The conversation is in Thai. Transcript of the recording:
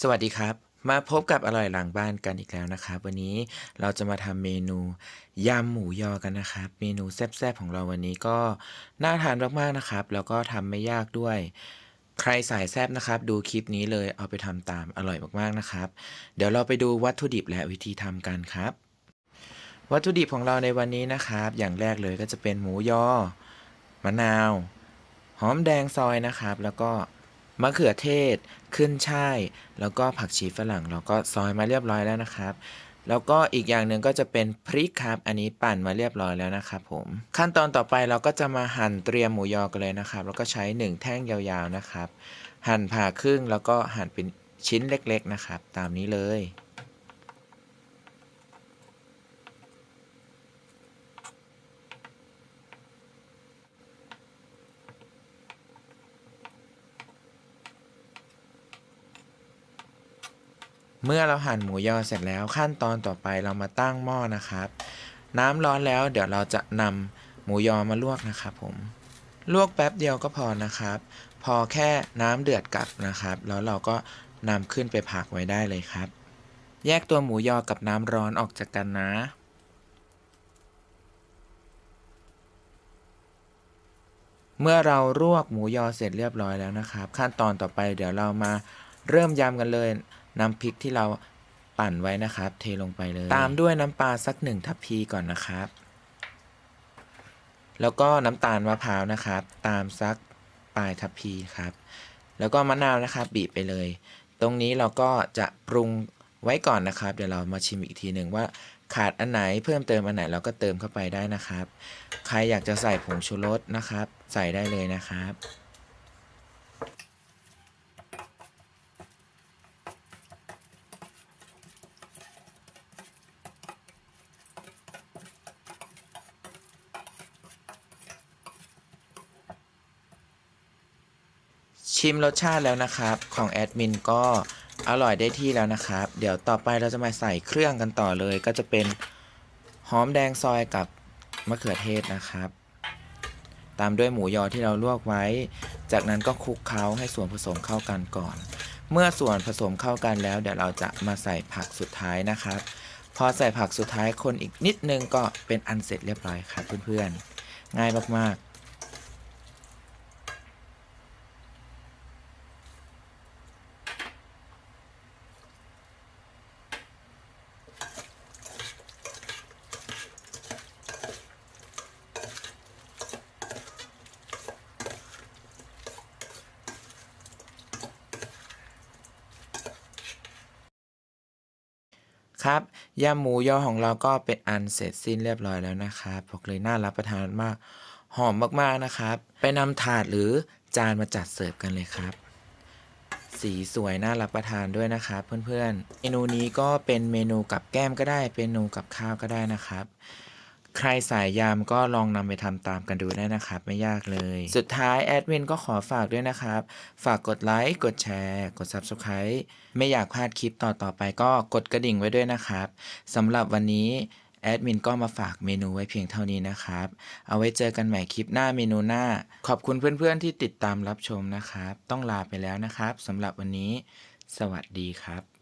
สวัสดีครับ มาพบกับอร่อยหลังบ้านกันอีกแล้วนะครับ วันนี้เราจะมาทำเมนูยำหมูยอกันนะครับ เมนูแซ่บๆของเราวันนี้ก็น่าทานมากๆนะครับ แล้วก็ทำไม่ยากด้วย ใครสายแซ่บนะครับ ดูคลิปนี้เลยเอาไปทำตามอร่อยมากๆนะครับ เดี๋ยวเราไปดูวัตถุดิบและวิธีทำกันครับ วัตถุดิบของเราในวันนี้นะครับ อย่างแรกเลยก็จะเป็นหมูยอ มะนาว หอมแดงซอยนะครับ แล้วก็ มะเขือเทศ ขึ้นช่าย แล้วก็ผักชีฝรั่ง เราก็ซอยมาเรียบร้อยแล้วนะครับ แล้วก็อีกอย่างหนึ่งก็จะเป็นพริกครับ อันนี้ปั่นมาเรียบร้อยแล้วนะครับผม ขั้นตอนต่อไปเราก็จะมาหั่นเตรียมหมูยอกันเลยนะครับ แล้วก็ใช้ 1 แท่งยาวๆนะครับ หั่นผ่าครึ่งแล้วก็หั่นเป็นชิ้นเล็กๆนะครับ ตามนี้เลย เมื่อเราหั่นหมูยอเสร็จแล้วขั้นตอนต่อไปเรามาตั้งหม้อนะครับ น้ำร้อนแล้วเดี๋ยวเราจะนำหมูยอมาลวกนะครับ ผม ลวกแป๊บเดียวก็พอนะครับ พอแค่น้ำเดือดกลับนะครับ แล้วเราก็นำขึ้นไปผักไว้ได้เลยครับ แยกตัวหมูยอกับน้ำร้อนออกจากกันนะเมื่อเราลวกหมูยอเสร็จเรียบร้อยแล้วนะครับ ขั้นตอนต่อไปเดี๋ยวเรามาเริ่มยำกันเลย น้ำพริกที่เราปั่นไว้นะครับ เทลงไปเลย ตามด้วยน้ำปลาสักหนึ่งทัพพีก่อนนะครับ แล้วก็น้ำตาลมะพร้าวนะครับ ตามสักปลายทัพพีครับ แล้วก็มะนาวนะครับบีบไปเลย ตรงนี้เราก็จะปรุงไว้ก่อนนะครับ เดี๋ยวเรามาชิมอีกทีหนึ่งว่าขาดอันไหนเพิ่มเติมอันไหนเราก็เติมเข้าไปได้นะครับ ใครอยากจะใส่ผงชูรสนะครับ ใส่ได้เลยนะครับ ชิมรสชาติแล้วนะครับ ของแอดมินก็อร่อยได้ที่แล้วนะครับ เดี๋ยวต่อไปเราจะมาใส่เครื่องกันต่อเลย ก็จะเป็นหอมแดงซอยกับมะเขือเทศนะครับ ตามด้วยหมูยอที่เราลวกไว้ จากนั้นก็คลุกเคล้าให้ส่วนผสมเข้ากันก่อน เมื่อส่วนผสมเข้ากันแล้ว เดี๋ยวเราจะมาใส่ผักสุดท้ายนะครับ พอใส่ผักสุดท้ายคนอีกนิดนึงก็เป็นอันเสร็จเรียบร้อยครับเพื่อนๆ ง่ายมากๆ ครับยำหมูยอของเราก็เป็นอันเสร็จสิ้นเรียบร้อยแล้วนะครับบอกเลยน่ารับประทานมาก หอมมากๆนะครับ ไปนำถาดหรือจานมาจัดเสิร์ฟกันเลยครับ สีสวยน่ารับประทานด้วยนะครับเพื่อนๆ เมนูนี้ก็เป็นเมนูกับแก้มก็ได้ เป็นเมนูกับข้าวก็ได้นะครับ ใครสายยำก็ลองนำไปทำตามกันดูได้นะครับ ไม่ยากเลย สุดท้ายแอดมินก็ขอฝากด้วยนะครับ ฝากกดไลค์กดแชร์ กด Subscribe ไม่อยากพลาดคลิปต่อๆไปก็กดกระดิ่งไว้ด้วยนะครับสำหรับวันนี้แอดมินก็มาฝากเมนูไว้เพียงเท่านี้นะครับ เอาไว้เจอกันใหม่คลิปหน้าเมนูหน้า ขอบคุณเพื่อนๆที่ติดตามรับชมนะครับ ต้องลาไปแล้วนะครับสำหรับวันนี้ สวัสดีครับ